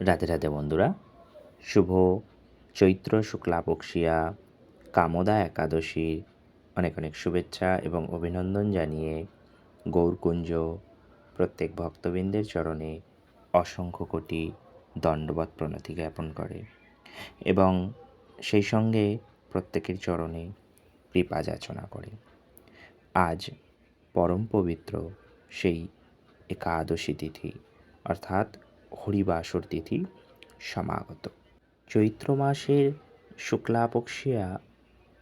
রাধে রাধে বন্ধুরা, শুভ চৈত্র শুক্লা পক্ষিয়া কামদা একাদশীর অনেক অনেক শুভেচ্ছা এবং অভিনন্দন জানিয়ে গৌরকুঞ্জ প্রত্যেক ভক্তবৃন্দের চরণে অসংখ্য কোটি দণ্ডবত প্রণতি জ্ঞাপন করে এবং সেই সঙ্গে প্রত্যেকের চরণে কৃপা যাচনা করে। আজ পরম পবিত্র সেই একাদশী তিথি, অর্থাৎ হরিবাসর তিথি সমাগত। চৈত্র মাসের শুক্লাপক্ষিয়া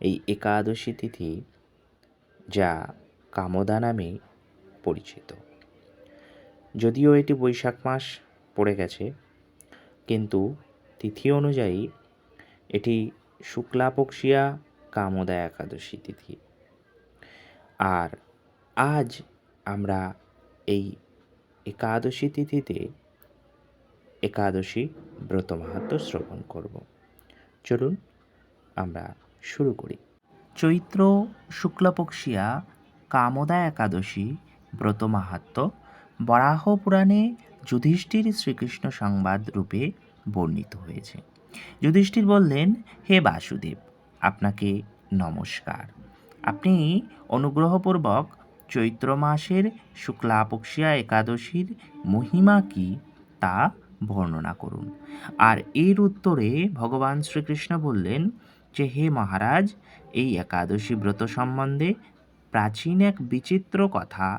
এই একাদশী তিথি যা কামদা নামে পরিচিত। যদিও এটি বৈশাখ মাস পড়ে গেছে, কিন্তু তিথি অনুযায়ী এটি শুক্লাপক্ষিয়া কামদা একাদশী তিথি। আর আজ আমরা এই একাদশী তিথিতে একাদশী ব্রত মাহাত্ম শ্রবণ করব। চলুন আমরা শুরু করি। চৈত্র শুক্লপক্ষিয়া কামদা একাদশী ব্রত মাহাত্ম বরাহ পুরাণে যুধিষ্ঠির শ্রীকৃষ্ণ সংবাদ রূপে বর্ণিত হয়েছে। যুধিষ্ঠির বললেন, হে বাসুদেব, আপনাকে নমস্কার। আপনি অনুগ্রহপূর্বক চৈত্র মাসের শুক্লাপক্ষিয়া একাদশীর মহিমা কি তা বর্ণনা করুন। আর এর উত্তরে ভগবান শ্রীকৃষ্ণ বললেন যে, হে মহারাজ, এই একাদশী ব্রত সম্বন্ধে প্রাচীন এক বিচিত্র কথা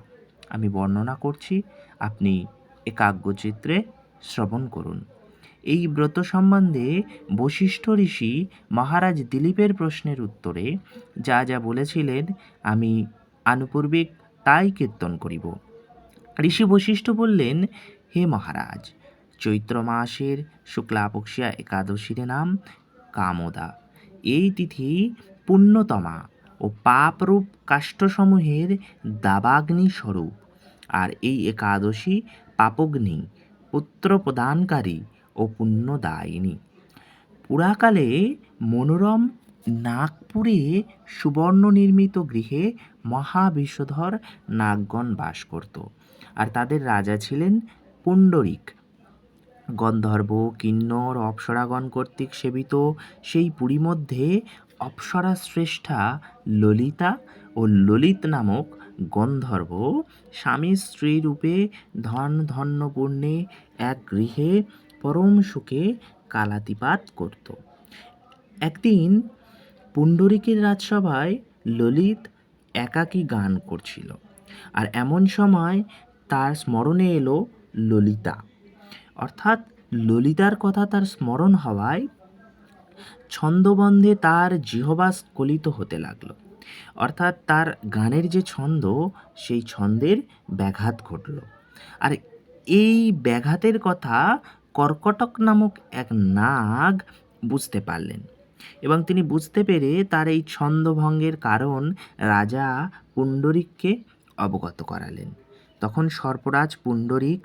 আমি বর্ণনা করছি। আপনি একাগ্রচিত্রে শ্রবণ করুন। এই ব্রত সম্বন্ধে বশিষ্ঠ ঋষি মহারাজ দিলীপের প্রশ্নের উত্তরে যা যা বলেছিলেন, আমি আনুপূর্বিক তাই কীর্তন করিব। ঋষি বশিষ্ঠ বললেন, হে মহারাজ চৈত্র মাসের শুক্লাপক্ষিয়া একাদশীর নাম কামদা। এই তিথি পুণ্যতমা ও পাপরূপ কাষ্ঠসমূহের দাবাগ্নি স্বরূপ আর এই একাদশী পাপগ্নি পুত্র প্রদানকারী ও পুণ্যদায়িনী। পুরাকালে মনোরম নাগপুরে সুবর্ণ নির্মিত গৃহে মহাবিশ্বধর নাগগণ বাস করত। আর তাদের রাজা ছিলেন পুণ্ডরিক। গন্ধর্ব কিন্নর অপ্সরাগণ কর্তৃক সেবিত, সেই পুরী মধ্যে অপ্সরা শ্রেষ্ঠা ললিতা ও ললিত নামক গন্ধর্ব স্বামী স্ত্রী রূপে ধন ধন্য পূর্ণে এক গৃহে পরম সুখে কালাতিপাত করত। একদিন পুণ্ডরিকের রাজসভায় ললিত একাকী গান করছিল। আর এমন সময় তার স্মরণে এলো ললিতা। অর্থাৎ ললিতার কথা তার স্মরণ হওয়ায় ছন্দবন্ধে তার জিহবা স্খলিত হতে লাগল। অর্থাৎ তার গানের যে ছন্দ, সেই ছন্দের ব্যাঘাত ঘটল। আর এই ব্যাঘাতের কথা কর্কটক নামক এক নাগ বুঝতে পারলেন এবং তিনি বুঝতে পেরে তার এই ছন্দভঙ্গের কারণ রাজা পুণ্ডরিককে অবগত করালেন। তখন সর্পরাজ পুণ্ডরিক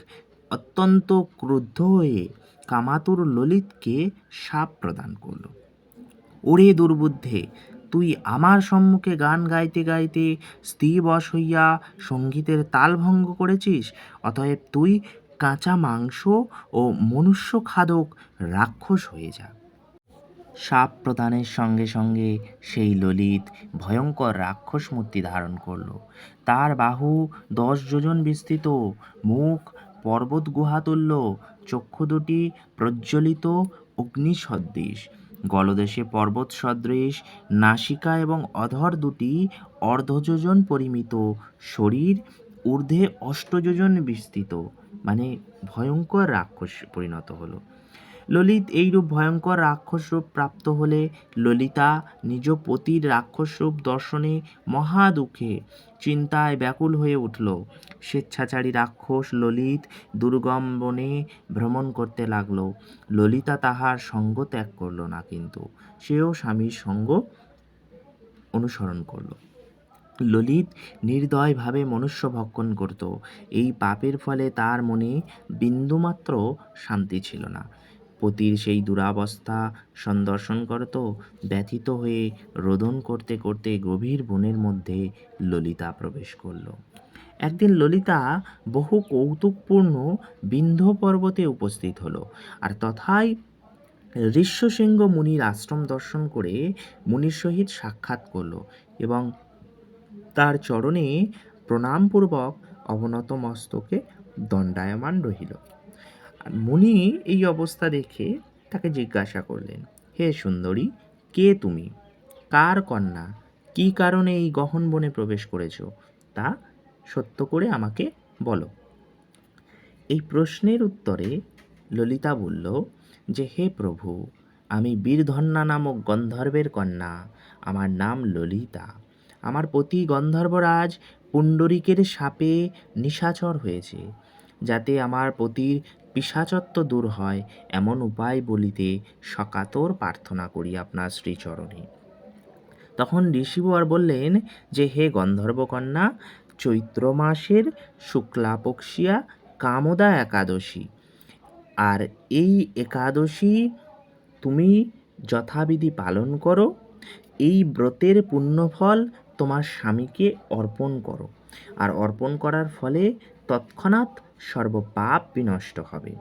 অত্যন্ত ক্রুদ্ধ হয়ে কামাতুর ললিতকে শাপ প্রদান করল। ওরে দুর্বুদ্ধে, তুই আমার সম্মুখে গান গাইতে গাইতে স্থিবশ হইয়া সঙ্গীতের তাল ভঙ্গ করেছিস, অতএব তুই কাঁচা মাংস ও মনুষ্য খাদক রাক্ষস হয়ে যা। সাপ প্রদানের সঙ্গে সঙ্গে সেই ললিত ভয়ঙ্কর রাক্ষস মূর্তি ধারণ করল। তার বাহু দশ যোজন বিস্তৃত, মুখ পর্বত গুহাতুল্য চক্ষু দুটি প্রজ্বলিত অগ্নিসদৃশ। গলদেশে পর্বত সদৃশ, নাসিকা এবং অধর দুটি অর্ধযোজন পরিমিত শরীর, ঊর্ধ্বে অষ্টযোজন বিস্তৃত মানে ভয়ঙ্কর রাক্ষস পরিণত হলো। ললিত এইরূপ ভয়ঙ্কর রাক্ষস রূপ প্রাপ্ত হলে ললিতা নিজ পতির রাক্ষস রূপ দর্শনে মহা দুঃখে, চিন্তায় ব্যাকুল হয়ে উঠল। স্বেচ্ছাচারী রাক্ষস ললিত দুর্গম বনে ভ্রমণ করতে লাগল। ললিতা তাহার সঙ্গ ত্যাগ করল না কিন্তু, সেও স্বামীর সঙ্গ অনুসরণ করল। ললিত নির্দয়ভাবে মনুষ্য ভক্ষণ করত। এই পাপের ফলে তার মনে বিন্দুমাত্র শান্তি ছিল না। পতির সেই দুরাবস্থা সন্দর্শন করত ব্যথিত হয়ে রোদন করতে করতে গভীর বনের মধ্যে ললিতা প্রবেশ করল। একদিন ললিতা বহু কৌতুকপূর্ণ বিন্ধ্য পর্বতে উপস্থিত হলো আর তথায় ঋষ্যশৃঙ্গ মুনির আশ্রম দর্শন করে মুনির সহিত সাক্ষাৎ করল এবং তার চরণে প্রণামপূর্বক অবনত মস্তকে দণ্ডায়মান রহিল। মুনি এই অবস্থা দেখে তাকে জিজ্ঞাসা করলেন, হে সুন্দরী, কে তুমি? কার কন্যা? কী কারণে এই গহন বনে প্রবেশ করেছ? তা সত্য করে আমাকে বলো। এই প্রশ্নের উত্তরে ললিতা বলল, যে হে প্রভু, আমি বীরধন্যা নামক গন্ধর্বের কন্যা। আমার নাম ললিতা। আমার পতি গন্ধর্বরাজ পুণ্ডরিকের সাপে নিশাচর হয়েছে, যাতে আমার পতির পিশাচত্ব দূর হয় এমন উপায় বলিতে সকাতর প্রার্থনা করি আপনার শ্রীচরণে। তখন ঋষিবর বললেন যে, হে গন্ধর্বকন্যা, চৈত্র মাসের শুক্লাপক্ষিয়া কামদা একাদশী। আর এই একাদশী তুমি যথাবিধি পালন করো, এই ব্রতের পুণ্যফল তোমার স্বামীকে অর্পণ করো। আর অর্পণ করার ফলে তৎক্ষণাৎ সর্বপাপ বিনষ্ট হবে।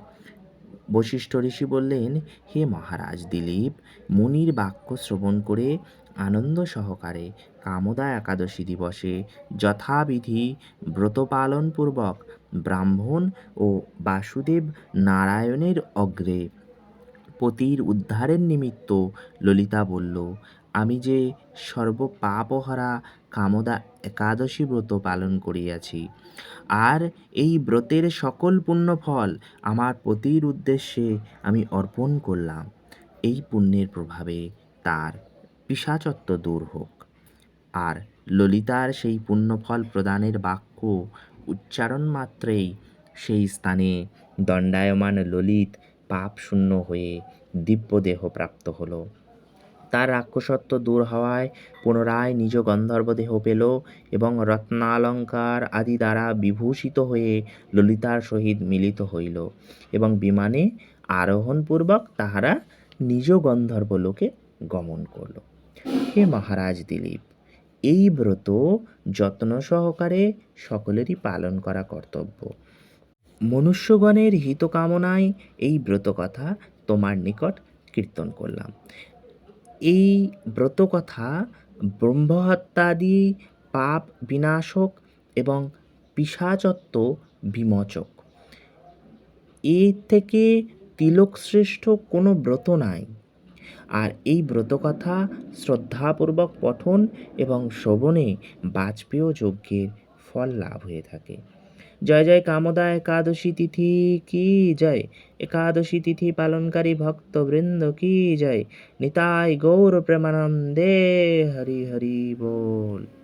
বশিষ্ঠ ঋষি বললেন, হে মহারাজ দিলীপ, মুনির বাক্য শ্রবণ করে আনন্দ সহকারে কামদা একাদশী দিবসে যথাবিধি ব্রত পালনপূর্বক ব্রাহ্মণ ও বাসুদেব নারায়ণের অগ্রে পতির উদ্ধারের নিমিত্ত ললিতা বলল আমি যে সর্বপাপহারা কামদা একাদশী ব্রত পালন করিয়াছি, আর এই ব্রতের সকল পুণ্যফল আমার পতির উদ্দেশ্যে আমি অর্পণ করলাম, এই পুণ্যের প্রভাবে তার পিশাচত্ব দূর হোক। আর ললিতার সেই পুণ্যফল প্রদানের বাক্য উচ্চারণ মাত্রেই সেই স্থানে দণ্ডায়মান ললিত পাপ শূন্য হয়ে দিব্যদেহ প্রাপ্ত হলো। তার রাক্ষসত্ব দূর হওয়ায় পুনরায় নিজ গন্ধর্বদেহ পেল এবং রত্নালঙ্কার আদি দ্বারা বিভূষিত হয়ে ললিতার সহিত মিলিত হইল এবং বিমানে আরোহণপূর্বক তাহারা নিজ গন্ধর্ব লোকে গমন করল। হে মহারাজ দিলীপ, এই ব্রত যত্ন সহকারে সকলেরই পালন করা কর্তব্য। মনুষ্যগণের হিতকামনায় এই ব্রত কথা তোমার নিকট কীর্তন করলাম। এই ব্রত কথা ব্রহ্মহত্যাদি পাপ বিনাশক এবং পিশাচত্ব বিমোচক। এর থেকে তিলক শ্রেষ্ঠ কোনো ব্রত নাই। আর এই ব্রতকথা শ্রদ্ধাপূর্বক পঠন এবং শ্রবণে বাজপেয় যজ্ঞের ফল লাভ হয়ে থাকে। জয় জয় কামদা একাদশী তিথি কি জয়? একাদশী তিথি পালনকারী ভক্তবৃন্দ কি জয়? নিতাই গৌর প্রেমানন্দে হরি হরি বল।